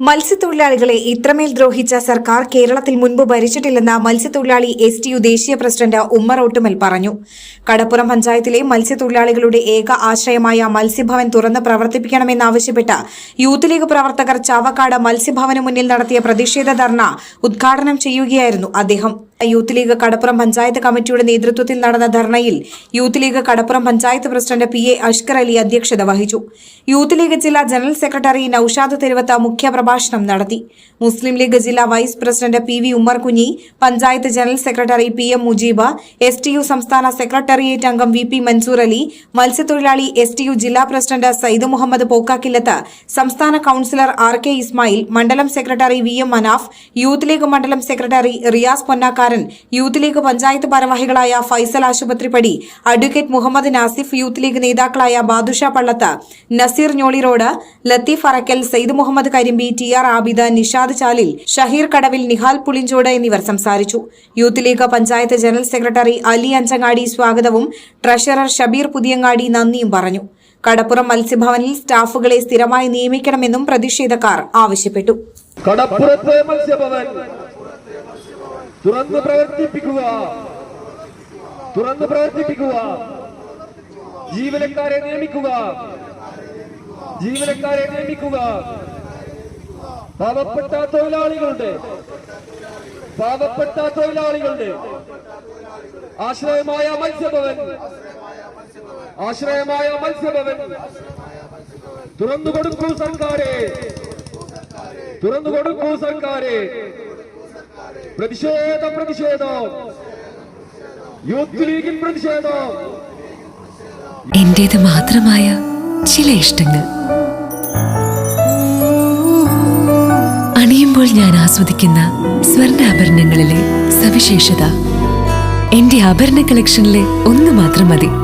മത്സ്യത്തൊഴിലാളികളെ ഇത്രമേൽ ദ്രോഹിച്ച സർക്കാർ കേരളത്തിൽ മുൻപ് ഭരിച്ചിട്ടില്ലെന്ന് മത്സ്യത്തൊഴിലാളി എസ് ടി യു ദേശീയ പ്രസിഡന്റ് ഉമ്മർ ഒട്ടുമൽ പറഞ്ഞു. കടപ്പുറം പഞ്ചായത്തിലെ മത്സ്യത്തൊഴിലാളികളുടെ ഏക ആശ്രയമായ മത്സ്യഭവൻ തുറന്ന് പ്രവർത്തിപ്പിക്കണമെന്നാവശ്യപ്പെട്ട് യൂത്ത് ലീഗ് പ്രവർത്തകർ ചാവക്കാട് മത്സ്യഭവന് മുന്നിൽ നടത്തിയ പ്രതിഷേധ ധർണ ഉദ്ഘാടനം ചെയ്യുകയായിരുന്നു അദ്ദേഹം. യൂത്ത് ലീഗ് കടപ്പുറം പഞ്ചായത്ത് കമ്മിറ്റിയുടെ നേതൃത്വത്തിൽ നടന്ന ധർണയിൽ youth league Kadappuram panchayat president P A Ashkar Ali അധ്യക്ഷത വഹിച്ചു. യൂത്ത് ലീഗ് ജില്ലാ ജനറൽ സെക്രട്ടറി നൌഷാദ് തെരുവത്ത് മുഖ്യപ്രഭാഷണം നടത്തി. മുസ്ലിം ലീഗ് ജില്ലാ vice president P V Ummer Kunhi panchayat general secretary P M Mujeeb S T U സംസ്ഥാന സെക്രട്ടേറിയറ്റ് അംഗം വി പി മൻസൂർ അലി മത്സ്യത്തൊഴിലാളി S T U ജില്ലാ പ്രസിഡന്റ് സയ്യിദ് മുഹമ്മദ് പോക്കാക്കില്ലത്ത് സംസ്ഥാന കൌൺസിലർ ആർ കെ ഇസ്മായിൽ മണ്ഡലം secretary V M Manaf youth league മണ്ഡലം secretary Riyas Ponnakkaran youth league panchayat ഭാരവാഹികളായ ഫൈസൽ ആശുപത്രി പടി advocate Muhammad Nasif youth league നേതാക്കളായ Badusha Pallath Naseer Njoli road Latheef Arakkal Saeed Muhammad Karimbi T R Abid Nishad Chalil Shaheer Kadavil Nihal Pulinchode എന്നിവർ സംസാരിച്ചു. Youth league panchayat general secretary Ali Anchangadi സ്വാഗതവും treasurer Shabeer Puthiyangadi നന്ദിയും പറഞ്ഞു. കടപ്പുറം മത്സ്യഭവനിൽ സ്റ്റാഫുകളെ സ്ഥിരമായി നിയമിക്കണമെന്നും പ്രതിഷേധക്കാർ ആവശ്യപ്പെട്ടു. കടപ്പുറത്തെ മത്സ്യഭവൻ തുറന്ന് പ്രവർത്തിപ്പിക്കുക. തുറന്ന് പ്രവർത്തിപ്പിക്കുക. ജീവനക്കാരെ നിയമിക്കുക. ജീവനക്കാരെ നിയമിക്കുക. പാവപ്പെട്ട തൊഴിലാളികളുടെ പാവപ്പെട്ട തൊഴിലാളികളുടെ ആശ്രയമായ മത്സ്യഭവൻ ആശ്രയമായ മത്സ്യഭവൻ തുറന്നു കൊടുക്കൂ സർക്കാരെ. തുറന്നു കൊടുക്കൂ സർക്കാരെ. പ്രതിഷേധം പ്രതിഷേധം. യൂത്ത് ലീഗിൻ പ്രതിഷേധം. എന്റേത് മാത്രമായ ചില ഇഷ്ടങ്ങൾ. അണിയുമ്പോൾ ഞാൻ ആസ്വദിക്കുന്ന സ്വർണാഭരണങ്ങളിലെ സവിശേഷത. എന്റെ ആഭരണ കളക്ഷനിലെ ഒന്ന് മാത്രം മതി.